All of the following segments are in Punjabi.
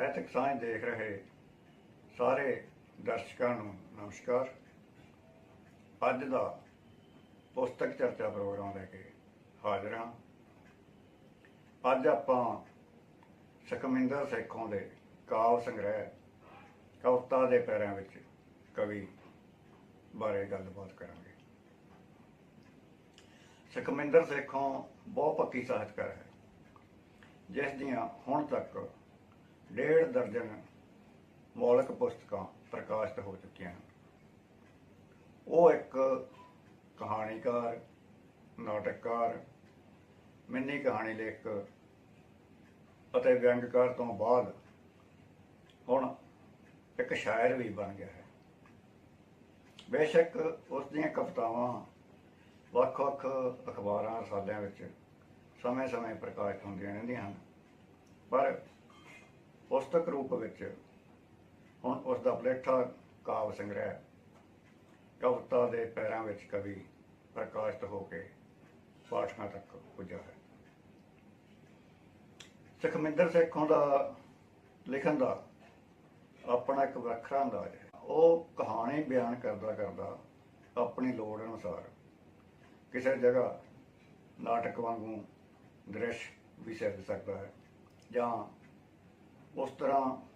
ਨੈਤਿਕ ਸਾਂਝ ਦੇਖ ਰਹੇ ਸਾਰੇ ਦਰਸ਼ਕਾਂ ਨੂੰ ਨਮਸਕਾਰ। ਅੱਜ ਦਾ ਪੁਸਤਕ ਚਰਚਾ ਪ੍ਰੋਗਰਾਮ ਲੈ ਕੇ ਹਾਜ਼ਰ ਹਾਂ। ਅੱਜ ਆਪਾਂ ਸੁਖਮਿੰਦਰ ਸੇਖੋਂ ਦੇ ਕਾਵ ਸੰਗ੍ਰਹਿ ਕਵਿਤਾ ਦੇ ਪੈਰਾਂ ਵਿੱਚ ਕਵੀ ਬਾਰੇ ਗੱਲਬਾਤ ਕਰਾਂਗੇ। ਸੁਖਮਿੰਦਰ ਸੇਖੋਂ ਬਹੁਤ ਪੱਕੀ ਸਾਹਿਤਕਾਰ ਹੈ। ਜਿਸ ਦੀਆਂ ਹੁਣ ਤੱਕ ਡੇਢ ਦਰਜਨ ਮੌਲਿਕ ਪੁਸਤਕਾਂ ਪ੍ਰਕਾਸ਼ਿਤ ਹੋ ਚੁੱਕੀਆਂ ਹਨ। ਉਹ ਇੱਕ ਕਹਾਣੀਕਾਰ, ਨਾਟਕਕਾਰ, ਮਿੰਨੀ ਕਹਾਣੀ ਲੇਖਕ ਅਤੇ ਵਿਅੰਗਕਾਰ ਤੋਂ ਬਾਅਦ ਹੁਣ ਇੱਕ ਸ਼ਾਇਰ ਵੀ ਬਣ ਗਿਆ ਹੈ। ਬੇਸ਼ੱਕ ਉਸ ਦੀਆਂ ਕਵਿਤਾਵਾਂ ਵੱਖ-ਵੱਖ ਅਖਬਾਰਾਂ, ਰਸਾਲਿਆਂ ਵਿੱਚ ਸਮੇਂ-ਸਮੇਂ ਪ੍ਰਕਾਸ਼ਿਤ ਹੁੰਦੀਆਂ ਰਹਿੰਦੀਆਂ ਹਨ, ਪਰ ਪੁਸਤਕ ਰੂਪ ਵਿੱਚ ਹੁਣ ਉਸ ਦਾ ਪਲੇਠਾ ਕਾਵ ਸੰਗ੍ਰਹਿ ਕਵਿਤਾ ਦੇ ਪੈਰਾਂ ਵਿੱਚ ਕਵੀ ਪ੍ਰਕਾਸ਼ਿਤ ਹੋ ਕੇ ਪਾਠਕਾਂ ਤੱਕ ਪੁੱਜਾ ਹੈ। ਸੁਖਮਿੰਦਰ ਸੇਖੋਂ ਦਾ ਲਿਖਣ ਦਾ ਆਪਣਾ ਇੱਕ ਵੱਖਰਾ ਅੰਦਾਜ਼ ਹੈ। ਉਹ ਕਹਾਣੀ ਬਿਆਨ ਕਰਦਾ ਕਰਦਾ ਆਪਣੀ ਲੋੜ ਅਨੁਸਾਰ ਕਿਸੇ ਜਗ੍ਹਾ ਨਾਟਕ ਵਾਂਗੂ ਦ੍ਰਿਸ਼ ਵੀ ਸਿਰਜ ਸਕਦਾ ਹੈ ਜਾਂ ਉਸ ਤਰ੍ਹਾਂ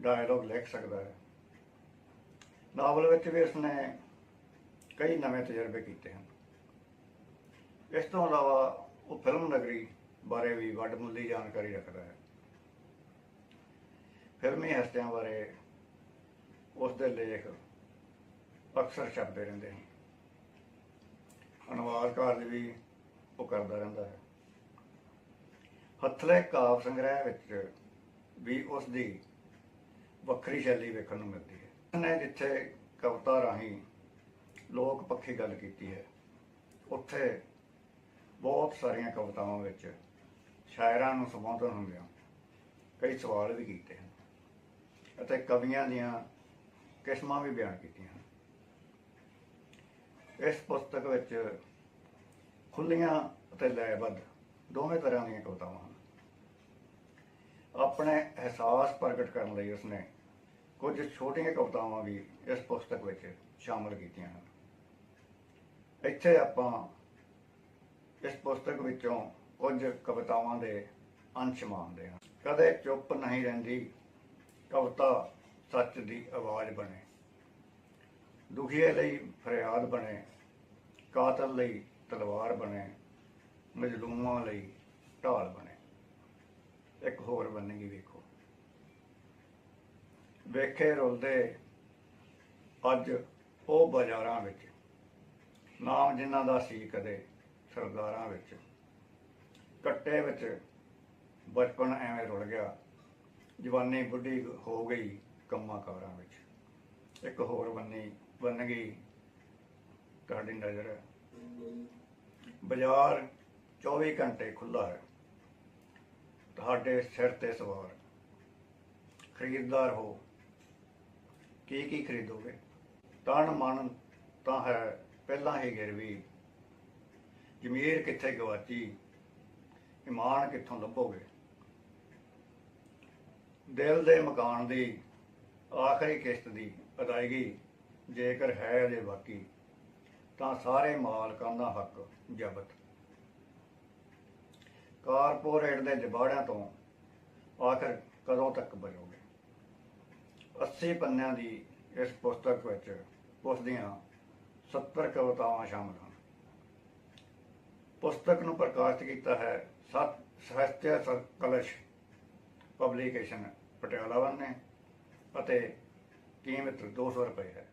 ਡਾਇਲੌਗ ਲਿਖ ਸਕਦਾ ਹੈ। ਨਾਵਲ ਵਿੱਚ ਵੀ ਉਸਨੇ ਕਈ ਨਵੇਂ ਤਜਰਬੇ ਕੀਤੇ ਹਨ। ਇਸ ਤੋਂ ਇਲਾਵਾ ਉਹ ਫਿਲਮ ਨਗਰੀ ਬਾਰੇ ਵੀ ਵੱਡਮੁੱਲੀ ਜਾਣਕਾਰੀ ਰੱਖਦਾ ਹੈ। ਫਿਲਮੀ ਹਸਤਿਆਂ ਬਾਰੇ ਉਸ ਦੇ ਲੇਖ ਅਕਸਰ ਛਪਦੇ ਰਹਿੰਦੇ ਹਨ। ਅਨੁਵਾਦ ਕਾਰਜ ਵੀ ਉਹ ਕਰਦਾ ਰਹਿੰਦਾ ਹੈ। ਹੱਥਲੇ ਕਾਵ ਸੰਗ੍ਰਹਿ ਵਿੱਚ ਵੀ ਉਸ ਦੀ ਵੱਖਰੀ ਸ਼ੈਲੀ ਵੇਖਣ ਨੂੰ ਮਿਲਦੀ ਹੈ। ਉਸਨੇ ਜਿੱਥੇ ਕਵਿਤਾ ਰਾਹੀਂ ਲੋਕ ਪੱਖੀ ਗੱਲ ਕੀਤੀ ਹੈ, ਉੱਥੇ ਬਹੁਤ ਸਾਰੀਆਂ ਕਵਿਤਾਵਾਂ ਵਿੱਚ ਸ਼ਾਇਰਾਂ ਨੂੰ ਸੰਬੋਧਨ ਹੁੰਦਿਆਂ ਕਈ ਸਵਾਲ ਵੀ ਕੀਤੇ ਹਨ ਅਤੇ ਕਵੀਆਂ ਦੀਆਂ ਕਿਸਮਾਂ ਵੀ ਬਿਆਨ ਕੀਤੀਆਂ ਹਨ। ਇਸ ਪੁਸਤਕ ਵਿੱਚ ਖੁੱਲੀਆਂ ਅਤੇ ਲੈਬੱਧ ਦੋਵੇਂ ਤਰ੍ਹਾਂ ਦੀਆਂ ਕਵਿਤਾਵਾਂ ਹਨ। ਆਪਣੇ ਅਹਿਸਾਸ ਪ੍ਰਗਟ ਕਰਨ ਲਈ ਉਸਨੇ ਕੁਝ ਛੋਟੀਆਂ ਕਵਿਤਾਵਾਂ ਵੀ ਇਸ ਪੁਸਤਕ ਵਿੱਚ ਸ਼ਾਮਲ ਕੀਤੀਆਂ ਹਨ। ਇੱਥੇ ਆਪਾਂ ਇਸ ਪੁਸਤਕ ਵਿੱਚੋਂ ਕੁਝ ਕਵਿਤਾਵਾਂ ਦੇ ਅੰਸ਼ ਮਾਣਦੇ ਹਾਂ। ਕਦੇ ਚੁੱਪ ਨਹੀਂ ਰਹਿੰਦੀ, ਕਵਿਤਾ ਸੱਚ ਦੀ ਆਵਾਜ਼ ਬਣੇ। ਦੁਖੀਏ ਲਈ ਫਰਿਆਦ ਬਣੇ, ਕਾਤਲ ਲਈ ਤਲਵਾਰ ਬਣੇ, ਮਜਲੂਮਾਂ ਲਈ ਢਾਲ ਬਣੇ। ਇੱਕ ਹੋਰ ਬੰਨਗੀ ਵੇਖੋ। ਵੇਖੇ ਰੁਲਦੇ ਅੱਜ ਉਹ ਬਾਜ਼ਾਰਾਂ ਵਿੱਚ, ਨਾਮ ਜਿਨ੍ਹਾਂ ਦਾ ਸੀ ਕਦੇ ਸਰਦਾਰਾਂ ਵਿੱਚ। ਕੱਟੇ ਵਿੱਚ ਬਚਪਨ ਐਵੇਂ ਰੁਲ ਗਿਆ, ਜਵਾਨੀ ਬੁੱਢੀ ਹੋ ਗਈ ਕੰਮਾਂ ਕਾਰਾਂ ਵਿੱਚ। ਇੱਕ ਹੋਰ ਬੰਨੀ ਬਣ ਗਈ ਤੁਹਾਡੀ ਨਜ਼ਰ। ਬਾਜ਼ਾਰ 24 ਘੰਟੇ ਖੁੱਲਾ ਹੈ। ਤੁਹਾਡੇ ਸਿਰ ਤੇ ਸਵਾਰ। ਖਰੀਦਦਾਰ ਹੋ, ਕੀ ਕੀ ਖਰੀਦੋਗੇ? ਤਨ ਮਨ ਤਾਂ ਹੈ, ਪਹਿਲਾਂ ਹੀ ਗਿਰਵੀ ਜ਼ਮੀਰ ਕਿੱਥੇ ਗਵਾਚੀ? ਇਮਾਨ ਕਿੱਥੋਂ ਲੱਭੋਗੇ? ਦਿਲ ਦੇ ਮਕਾਨ ਦੀ ਆਖਰੀ ਕਿਸ਼ਤ ਦੀ ਅਦਾਇਗੀ ਜੇਕਰ ਹੈ ਅਜੇ ਬਾਕੀ, ਤਾਂ ਸਾਰੇ ਮਾਲਕਾਂ ਦਾ ਹੱਕ ਜ਼ਬਤ। ਕਾਰਪੋਰੇਟ ਦੇ ਜਬਾੜਿਆਂ ਤੋਂ ਆਖਰ ਕਦੋਂ ਤੱਕ ਬਚੋਗੇ? 80 ਪੰਨਿਆਂ ਦੀ ਇਸ ਪੁਸਤਕ ਵਿੱਚ ਉਸ ਦੀਆਂ 70 ਕਵਿਤਾਵਾਂ ਸ਼ਾਮਲ ਹਨ। ਪੁਸਤਕ ਨੂੰ ਪ੍ਰਕਾਸ਼ਿਤ ਕੀਤਾ ਹੈ ਸਤ ਸਾਹਿਤਿਆ ਕਲਸ਼ ਪਬਲੀਕੇਸ਼ਨ ਪਟਿਆਲਾ ਵੱਲ ਨੇ ਅਤੇ ਕੀਮਤ 200 ਰੁਪਏ ਹੈ।